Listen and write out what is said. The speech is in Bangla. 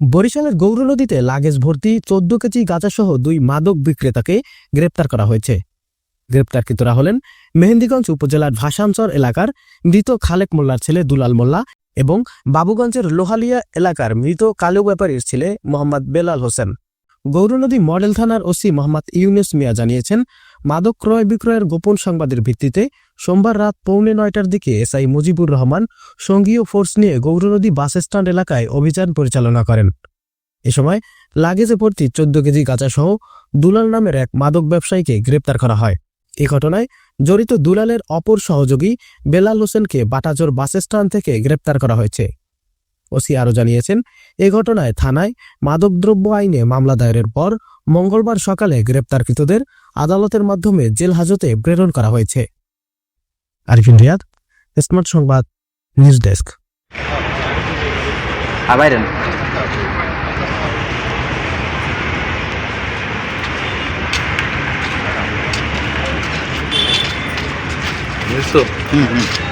বরিশালের গৌর নদীতে লাগেজ ভর্তি চোদ্দ কেজি গাঁজাসহ দুই মাদক বিক্রেতাকে গ্রেপ্তার করা হয়েছে। গ্রেপ্তারকৃতরা হলেন মেহেন্দিগঞ্জ উপজেলার ভাষাঞ্চর এলাকার মৃত খালেক মোল্লার ছেলে দুলাল মোল্লা এবং বাবুগঞ্জের লোহালিয়া এলাকার মৃত কালু ব্যাপারীর ছেলে মোহাম্মদ বেলাল হোসেন। গৌরনদী মডেল থানার ওসি মোহাম্মদ ইউনুস মিয়া জানিয়েছেন মাদক ক্রয় বিক্রয়ের গোপন সংবাদের ভিত্তিতে সোমবার রাত পৌনে নয়টার দিকে এসআই মুজিবুর রহমান সঙ্গীয় ফোর্স নিয়ে গৌরনদী বাস স্ট্যান্ড এলাকায় অভিযান পরিচালনা করেন। এ সময় লাগেজে ভর্তি চোদ্দ কেজি গাঁজাসহ দুলাল নামের এক মাদক ব্যবসায়ীকে গ্রেপ্তার করা হয়। এ ঘটনায় জড়িত দুলালের অপর সহযোগী বেলাল হোসেনকে বাটাজোর বাস স্ট্যান্ড থেকে গ্রেপ্তার করা হয়েছে। ওসি আরও জানিয়েছেন, এ ঘটনায় থানায় মাদকদ্রব্য আইনে মামলা দায়েরের পর মঙ্গলবার সকালে গ্রেপ্তারকৃতদের আদালতের মাধ্যমে জেল হাজতে প্রেরণ করা হয়েছে। আরিফিন রিয়াদ স্মার্ট সংবাদ নিউজ ডেস্ক। হুম হুম।